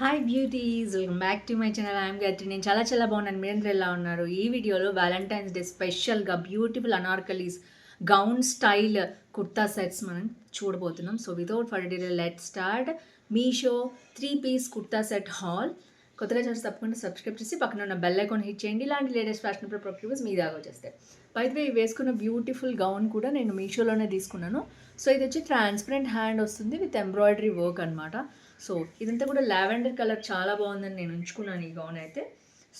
Hi beauties welcome back to my channel I'm గట్టి నేను చాలా చాలా బాగున్నాను. మీరందరూ ఎలా ఉన్నారు? ఈ వీడియోలో వ్యాలంటైన్స్ డే స్పెషల్గా beautiful anarkalis gown style kurta sets మనం చూడబోతున్నాం. So without further delay let start Meesho three piece kurta set haul కొత్తగా చూసి తప్పకుండా సబ్స్క్రైబ్ చేసి పక్కన ఉన్న బెల్ ఐకాన్ హిట్ చేయండి. ఇలాంటి లేటెస్ట్ ఫ్యాషన్ ప్రొక్యూస్ మీ దాకా వచ్చేస్తాయి. బయట వేసుకున్న బ్యూటిఫుల్ గౌన్ కూడా నేను మీషోలోనే తీసుకున్నాను. సో ఇది వచ్చి ట్రాన్స్పరెంట్ హ్యాండ్ వస్తుంది విత్ ఎంబ్రాయిడరీ వర్క్ అనమాట సో ఇదంతా కూడా లావెండర్ కలర్ చాలా బాగుందని నేను ఉంచుకున్నాను ఈ గౌన్ అయితే.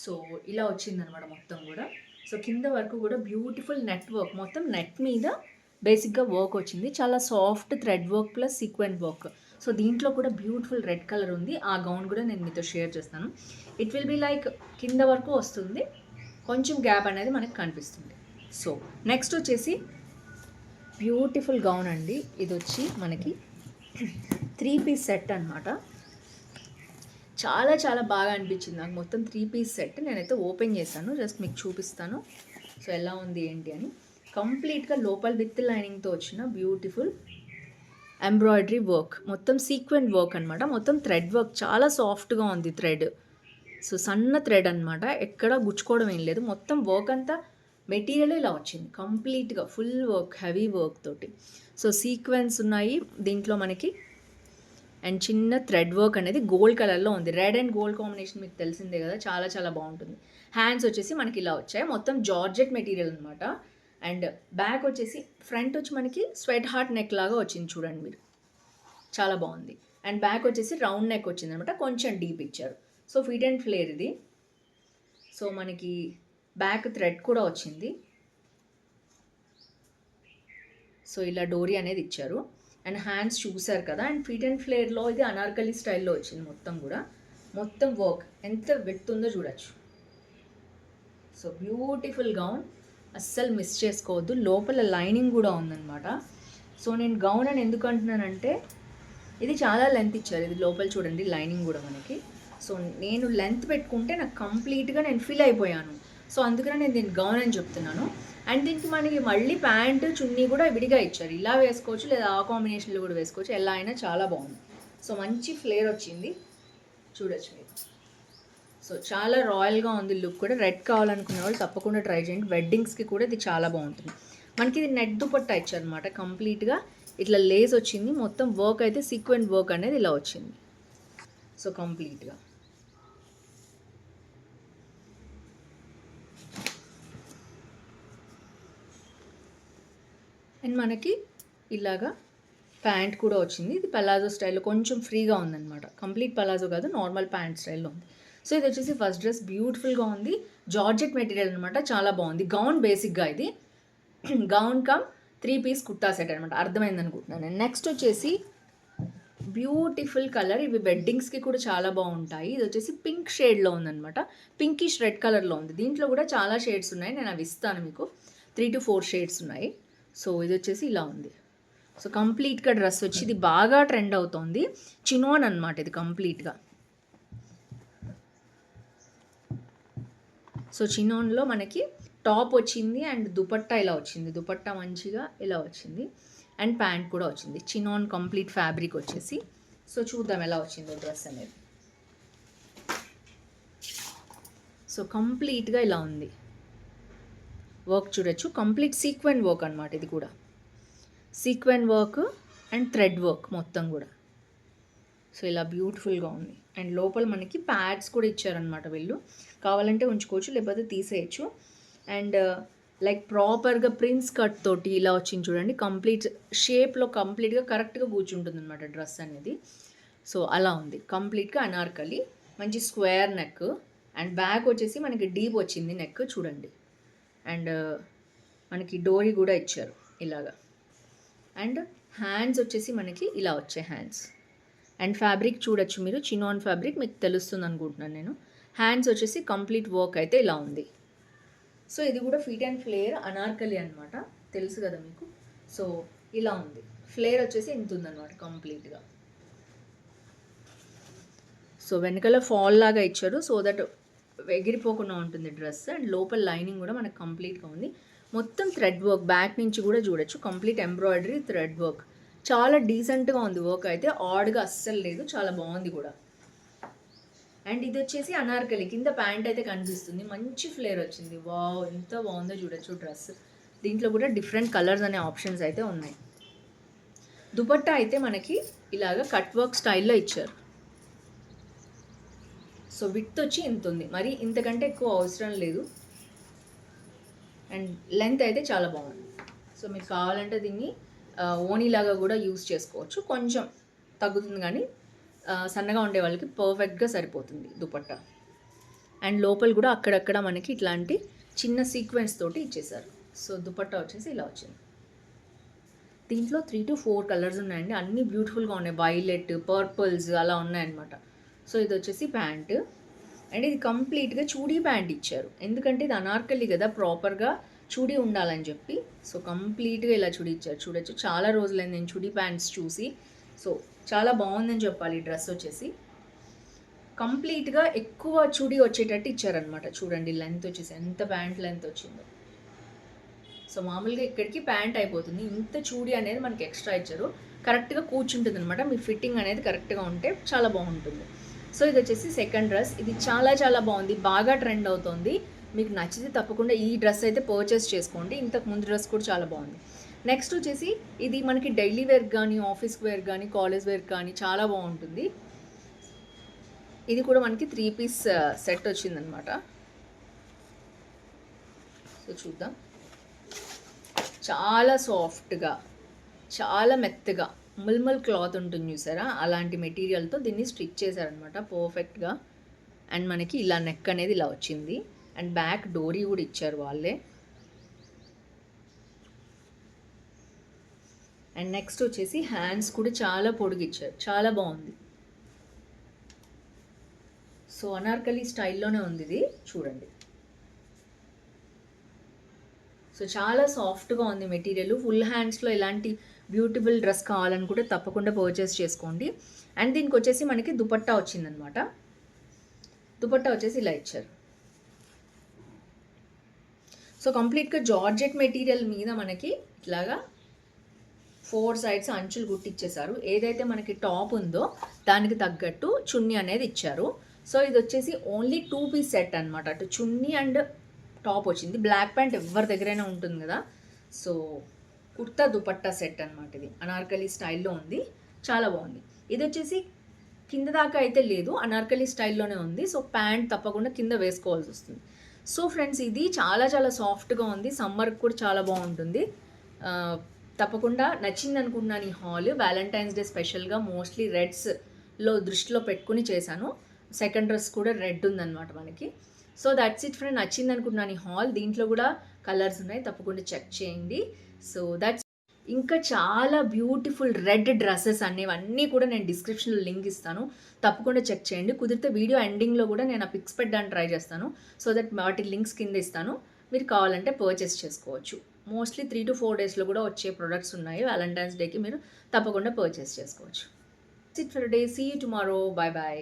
సో ఇలా వచ్చిందనమాట మొత్తం కూడా. సో కింద వరకు కూడా బ్యూటిఫుల్ నెట్ వర్క్ మొత్తం నెట్ మీద బేసిక్గా వర్క్ వచ్చింది. చాలా soft thread work plus sequence work. So దీంట్లో కూడా బ్యూటిఫుల్ రెడ్ కలర్ ఉంది. ఆ గౌన్ కూడా నేను మీతో షేర్ చేస్తాను. ఇట్ విల్ బి లైక్ కింద వరకు వస్తుంది. కొంచెం గ్యాప్ అనేది మనకు కనిపిస్తుంది. సో నెక్స్ట్ వచ్చేసి బ్యూటిఫుల్ గౌన్ అండి. ఇది వచ్చి మనకి త్రీ పీస్ సెట్ అనమాట చాలా చాలా బాగా అనిపించింది. నాకు మొత్తం త్రీ పీస్ సెట్ నేనైతే ఓపెన్ చేశాను. జస్ట్ మీకు చూపిస్తాను. సో ఎలా ఉంది ఏంటి అని. కంప్లీట్గా లోపల విత్ లైనింగ్తో వచ్చిన బ్యూటిఫుల్ ఎంబ్రాయిడరీ వర్క్. మొత్తం సీక్వెంట్ వర్క్ అనమాట మొత్తం థ్రెడ్ వర్క్. చాలా సాఫ్ట్గా ఉంది థ్రెడ్. సో సన్న థ్రెడ్ అనమాట ఎక్కడ గుచ్చుకోవడం ఏం లేదు. మొత్తం వర్క్ అంతా మెటీరియల్ ఇలా వచ్చింది. కంప్లీట్గా ఫుల్ వర్క్ హెవీ వర్క్ తోటి. సో సీక్వెన్స్ ఉన్నాయి. దీంట్లో మనకి అండ్ చిన్న థ్రెడ్ వర్క్ అనేది గోల్డ్ కలర్లో ఉంది. రెడ్ అండ్ గోల్డ్ కాంబినేషన్ మీకు తెలిసిందే కదా చాలా చాలా బాగుంటుంది. హ్యాండ్స్ వచ్చేసి మనకి ఇలా వచ్చాయి. మొత్తం జార్జెట్ మెటీరియల్ అనమాట అండ్ బ్యాక్ వచ్చేసి ఫ్రంట్ వచ్చి మనకి స్వెట్ హార్ట్ నెక్ లాగా వచ్చింది చూడండి మీరు. చాలా బాగుంది. అండ్ బ్యాక్ వచ్చేసి రౌండ్ నెక్ వచ్చింది అనమాట కొంచెం డీప్ ఇచ్చారు. సో ఫిట్ అండ్ ఫ్లేర్ ఇది. సో మనకి బ్యాక్ థ్రెడ్ కూడా వచ్చింది. సో ఇలా డోరీ అనేది ఇచ్చారు. అండ్ హ్యాండ్స్ చూసారు కదా అండ్ ఫీట్ అండ్ ఫ్లేర్లో ఇది అనార్కలి స్టైల్లో వచ్చింది మొత్తం కూడా. మొత్తం వర్క్ ఎంత వెతుందో చూడొచ్చు. So beautiful gown. అస్సలు మిస్ చేసుకోవద్దు. లోపల లైనింగ్ కూడా ఉందన్నమాట. సో నేను గౌన్ అని ఎందుకు అంటున్నానంటే ఇది చాలా లెంత్ ఇచ్చారు. ఇది లోపల చూడండి లైనింగ్ కూడా మనకి. సో నేను లెంత్ పెట్టుకుంటే నాకు కంప్లీట్గా నేను ఫీల్ అయిపోయాను. సో అందుకనే నేను దీన్ని గౌన్ అని చెప్తున్నాను. అండ్ దీనికి మనకి మళ్ళీ ప్యాంటు చున్నీ కూడా విడిగా ఇచ్చారు. ఇలా వేసుకోవచ్చు లేదా ఆ కాంబినేషన్లో కూడా వేసుకోవచ్చు. ఎలా అయినా చాలా బాగుంది. సో మంచి ఫ్లేర్ వచ్చింది. చూడొచ్చు మీరు. సో చాలా రాయల్గా ఉంది లుక్ కూడా. రెడ్ కావాలనుకునే వాళ్ళు తప్పకుండా ట్రై చేయండి. వెడ్డింగ్స్కి కూడా ఇది చాలా బాగుంటుంది. మనకి ఇది నెట్ దుపట్టా ఇచ్చారనమాట కంప్లీట్గా ఇట్లా లేస్ వచ్చింది. మొత్తం వర్క్ అయితే సీక్వెంట్ వర్క్ అనేది ఇలా వచ్చింది. సో కంప్లీట్గా అండ్ మనకి ఇలాగా ప్యాంట్ కూడా వచ్చింది. ఇది పలాజో స్టైల్లో కొంచెం ఫ్రీగా ఉందన్నమాట. కంప్లీట్ పలాజో కాదు నార్మల్ ప్యాంట్ స్టైల్లో ఉంది. సో ఇది వచ్చేసి ఫస్ట్ డ్రెస్ బ్యూటిఫుల్గా ఉంది. జార్జెట్ మెటీరియల్ అనమాట చాలా బాగుంది. గౌన్ బేసిక్గా ఇది. Gown cum three piece kurta set అనమాట అర్థమైంది అనుకుంటున్నాను. నెక్స్ట్ వచ్చేసి బ్యూటిఫుల్ కలర్ ఇవి వెడ్డింగ్స్కి కూడా చాలా బాగుంటాయి. ఇది వచ్చేసి పింక్ షేడ్లో ఉందన్నమాట. పింకిష్ రెడ్ కలర్లో ఉంది. దీంట్లో కూడా చాలా షేడ్స్ ఉన్నాయి. నేను అవి ఇస్తాను మీకు. త్రీ టు ఫోర్ షేడ్స్ ఉన్నాయి. సో ఇది వచ్చేసి ఇలా ఉంది. సో కంప్లీట్గా డ్రెస్ వచ్చి ఇది బాగా ట్రెండ్ అవుతోంది. చినోన్ అనమాట ఇది కంప్లీట్గా. సో చినోన్లో మనకి టాప్ వచ్చింది అండ్ దుపట్టా ఇలా వచ్చింది. దుపట్టా మంచిగా ఇలా వచ్చింది. అండ్ ప్యాంట్ కూడా వచ్చింది. చినోన్ కంప్లీట్ ఫ్యాబ్రిక్ వచ్చేసి. సో చూద్దాం ఎలా వచ్చిందో డ్రెస్ అనేది. సో కంప్లీట్గా ఇలా ఉంది. వర్క్ చూడొచ్చు. కంప్లీట్ సీక్వెంట్ వర్క్ అనమాట ఇది కూడా. Sequin work and thread work మొత్తం కూడా. సో ఇలా బ్యూటిఫుల్గా ఉంది. అండ్ లోపల మనకి ప్యాడ్స్ కూడా ఇచ్చారనమాట వీళ్ళు. కావాలంటే ఉంచుకోవచ్చు లేకపోతే తీసేయచ్చు. అండ్ లైక్ ప్రాపర్గా ప్రిన్స్ కట్ తోటి ఇలా వచ్చింది చూడండి. కంప్లీట్ షేప్లో కంప్లీట్గా కరెక్ట్గా కూర్చుంటుంది అనమాట డ్రెస్ అనేది. సో అలా ఉంది. కంప్లీట్గా అనార్కలి. మంచి స్క్వేర్ నెక్ అండ్ బ్యాక్ వచ్చేసి మనకి డీప్ వచ్చింది నెక్ చూడండి. అండ్ మనకి డోరీ కూడా ఇచ్చారు ఇలాగా. అండ్ హ్యాండ్స్ వచ్చేసి మనకి ఇలా వచ్చాయి హ్యాండ్స్. అండ్ ఫ్యాబ్రిక్ చూడొచ్చు మీరు చినాన్ ఫ్యాబ్రిక్ మీకు తెలుస్తుంది అనుకుంటున్నాను నేను. హ్యాండ్స్ వచ్చేసి కంప్లీట్ వర్క్ అయితే ఇలా ఉంది. సో ఇది కూడా ఫీట్ అండ్ ఫ్లేయర్ అనార్కలి అనమాట తెలుసు కదా మీకు? సో ఇలా ఉంది. ఫ్లేయర్ వచ్చేసి ఇంత ఉందన్నమాట కంప్లీట్గా. సో వెనకాల ఫాల్ లాగా ఇచ్చారు. సో దట్ ఎగిరిపోకుండా ఉంటుంది డ్రెస్. అండ్ లోపల లైనింగ్ కూడా మనకు కంప్లీట్గా ఉంది. మొత్తం థ్రెడ్ వర్క్ బ్యాక్ నుంచి కూడా చూడొచ్చు. Complete embroidery thread work. చాలా డీసెంట్గా ఉంది వర్క్ అయితే. ఆడ్గా అస్సలు లేదు. చాలా బాగుంది కూడా. అండ్ ఇది వచ్చేసి అనార్కలి. కింద ప్యాంట్ అయితే కనిపిస్తుంది. మంచి ఫ్లేర్ వచ్చింది. వావ్! ఎంత బాగుందో చూడొచ్చు డ్రెస్. దీంట్లో కూడా డిఫరెంట్ కలర్స్ అనే ఆప్షన్స్ అయితే ఉన్నాయి. దుపట్టా అయితే మనకి ఇలాగ కట్ వర్క్ స్టైల్లో ఇచ్చారు. సో విత్ వచ్చి ఇంత ఉంది. మరి ఇంతకంటే ఎక్కువ అవసరం లేదు. అండ్ లెంత్ అయితే చాలా బాగుంది. సో మీకు కావాలంటే దీన్ని ఓనీలాగా కూడా యూస్ చేసుకోవచ్చు. కొంచెం తగ్గుతుంది కానీ సన్నగా ఉండే వాళ్ళకి పర్ఫెక్ట్గా సరిపోతుంది దుపట్టా. అండ్ లోపల కూడా అక్కడక్కడ మనకి ఇట్లాంటి చిన్న సీక్వెన్స్ తోటి ఇచ్చేసారు సో దుపట్టా వచ్చేసి ఇలా వచ్చింది. దీంట్లో త్రీ టు ఫోర్ కలర్స్ ఉన్నాయండి. అన్నీ బ్యూటిఫుల్గా ఉన్నాయి. వైలెట్ పర్పుల్స్ అలా ఉన్నాయన్నమాట. సో ఇది వచ్చేసి ప్యాంటు. అండ్ ఇది కంప్లీట్గా చూడీ ప్యాంట్ ఇచ్చారు. ఎందుకంటే ఇది అనార్కలి కదా ప్రాపర్గా చూడీ ఉండాలని చెప్పి. సో కంప్లీట్గా ఇలా చూడీ ఇచ్చారు. చూడొచ్చు. చాలా రోజులైంది నేను చూడీ ప్యాంట్స్ చూసి. సో చాలా బాగుందని చెప్పాలి ఈ డ్రెస్ వచ్చేసి. కంప్లీట్గా ఎక్కువ చూడీ వచ్చేటట్టు ఇచ్చారనమాట చూడండి లెంత్ వచ్చేసి ఎంత ప్యాంట్ లెంత్ వచ్చిందో. సో మామూలుగా ఇక్కడికి ప్యాంట్ అయిపోతుంది. ఇంత చూడి అనేది మనకి ఎక్స్ట్రా ఇచ్చారు. కరెక్ట్గా కూర్చుంటుంది అనమాట మీ ఫిట్టింగ్ అనేది కరెక్ట్గా ఉంటే చాలా బాగుంటుంది. సో ఇది వచ్చేసి సెకండ్ డ్రెస్ ఇది చాలా చాలా బాగుంది. బాగా ట్రెండ్ అవుతుంది. మీకు నచ్చితే తప్పకుండా ఈ డ్రెస్ అయితే పర్చేస్ చేసుకోండి. ఇంతకు ముందు డ్రెస్ కూడా చాలా బాగుంది. నెక్స్ట్ వచ్చేసి ఇది మనకి డైలీ వేర్ కానీ ఆఫీస్ వేర్ కానీ కాలేజ్ వేర్ కానీ చాలా బాగుంటుంది. ఇది కూడా మనకి త్రీ పీస్ సెట్ వచ్చిందనమాట. సో చూద్దాం. చాలా సాఫ్ట్గా చాలా మెత్తగా ముల్మల్ క్లాత్ ఉంటుంది చూసారా? అలాంటి మెటీరియల్తో దీన్ని స్టిచ్ చేశారనమాట పర్ఫెక్ట్గా. అండ్ మనకి ఇలా నెక్ అనేది ఇలా వచ్చింది. అండ్ బ్యాక్ డోరీ కూడా ఇచ్చారు వాళ్ళే. అండ్ నెక్స్ట్ వచ్చేసి హ్యాండ్స్ కూడా చాలా పొడిగిచ్చారు. చాలా బాగుంది. సో అనార్కలి స్టైల్లోనే ఉంది ఇది. చూడండి. సో చాలా సాఫ్ట్గా ఉంది మెటీరియల్. ఫుల్ హ్యాండ్స్లో ఇలాంటి బ్యూటిఫుల్ డ్రెస్ కావాలనుకుంటే తప్పకుండా పర్చేస్ చేసుకోండి. అండ్ దీనికి వచ్చేసి మనకి దుపట్టా వచ్చిందనమాట. దుపట్టా వచ్చేసి ఇలా ఇచ్చారు. సో కంప్లీట్గా జార్జెట్ మెటీరియల్ మీద మనకి ఇట్లాగా ఫోర్ సైడ్స్ అంచులు కుట్టిచ్చేసారు ఏదైతే మనకి టాప్ ఉందో దానికి తగ్గట్టు చున్నీ అనేది ఇచ్చారు. సో ఇది వచ్చేసి ఓన్లీ టూ పీస్ సెట్ అనమాట అటు చున్నీ అండ్ టాప్ వచ్చింది. బ్లాక్ ప్యాంట్ ఎవరి దగ్గరైనా ఉంటుంది కదా. సో కుర్తా దుపట్టా సెట్ అనమాట ఇది. అనార్కలి స్టైల్లో ఉంది. చాలా బాగుంది. ఇది వచ్చేసి కింద దాకా అయితే లేదు. అనార్కలి స్టైల్లోనే ఉంది. సో ప్యాంట్ తప్పకుండా కింద వేసుకోవాల్సి వస్తుంది. సో ఫ్రెండ్స్ ఇది చాలా చాలా సాఫ్ట్గా ఉంది. సమ్మర్కి కూడా చాలా బాగుంటుంది. తప్పకుండా నచ్చింది అనుకుంటున్నాను ఈ హాల్. వ్యాలంటైన్స్ డే స్పెషల్గా మోస్ట్లీ రెడ్స్లో దృష్టిలో పెట్టుకుని చేశాను. సెకండ్ డ్రెస్ కూడా రెడ్ ఉందన్నమాట మనకి సో దట్స్ ఇట్ ఫ్రెండ్ నచ్చింది అనుకుంటున్నాను ఈ హాల్. దీంట్లో కూడా కలర్స్ ఉన్నాయి. తప్పకుండా చెక్ చేయండి. సో దట్స్ ఇంకా చాలా బ్యూటిఫుల్ రెడ్ డ్రెస్సెస్ అనేవన్నీ కూడా నేను డిస్క్రిప్షన్లో లింక్ ఇస్తాను. తప్పకుండా చెక్ చేయండి. కుదిరితే వీడియో ఎండింగ్లో కూడా నేను ఆ పిక్స్ పెట్టడానికి ట్రై చేస్తాను. సో దట్ వాటి లింక్స్ కింద ఇస్తాను. మీరు కావాలంటే పర్చేస్ చేసుకోవచ్చు. మోస్ట్లీ త్రీ టు ఫోర్ డేస్లో కూడా వచ్చే ప్రొడక్ట్స్ ఉన్నాయి. వ్యాలంటైన్స్ డేకి మీరు తప్పకుండా పర్చేస్ చేసుకోవచ్చు. It for day see tomorrow bye bye